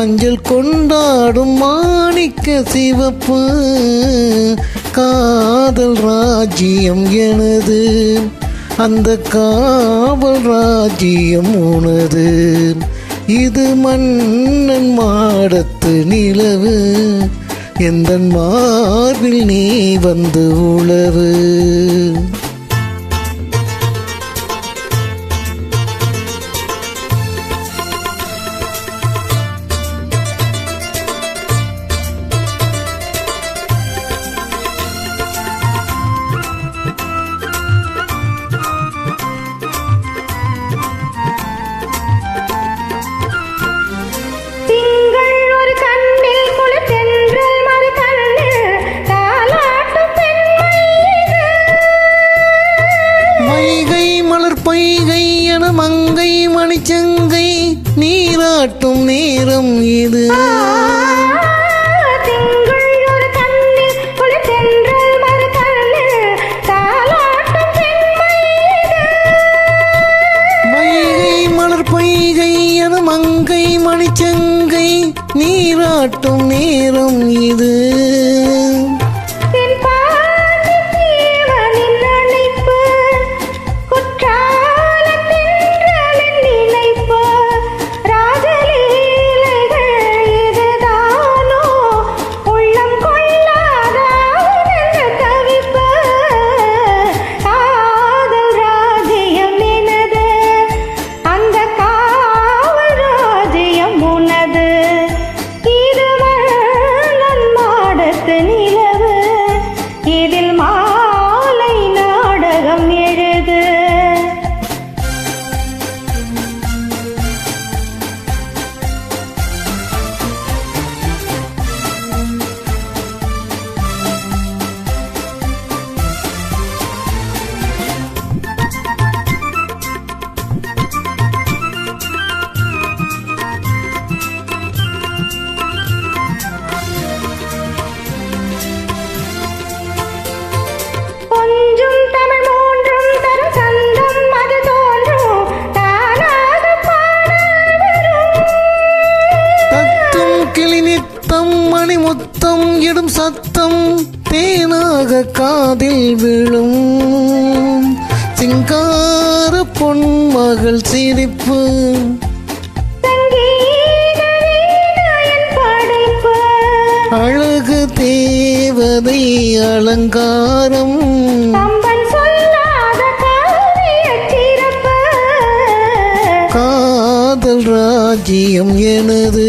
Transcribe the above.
மஞ்சள் கொண்டாடும் மாணிக்க சிவப்பு. காதல் ராஜ்யம் எனது. அந்த காவல் ராஜ்யம் உனது. இது மன்னன் மாடத்து நிலவு. எந்த மார்பில் நீ வந்து உழவு. பொய்கை என மங்கை மணிச்சங்கை நீராட்டும் நேரம் இது. பொய்கை என மங்கை மணிச்சங்கை நீராட்டும் நேரம் இது. கிளி மணி முத்தம் இடும் சத்தம் தேனாக காதில் விழும். சிங்கார பொன்மகள் சிரிப்பு. அழகு தேவதை அலங்காரம். காதல் ராஜ்யம் எனது.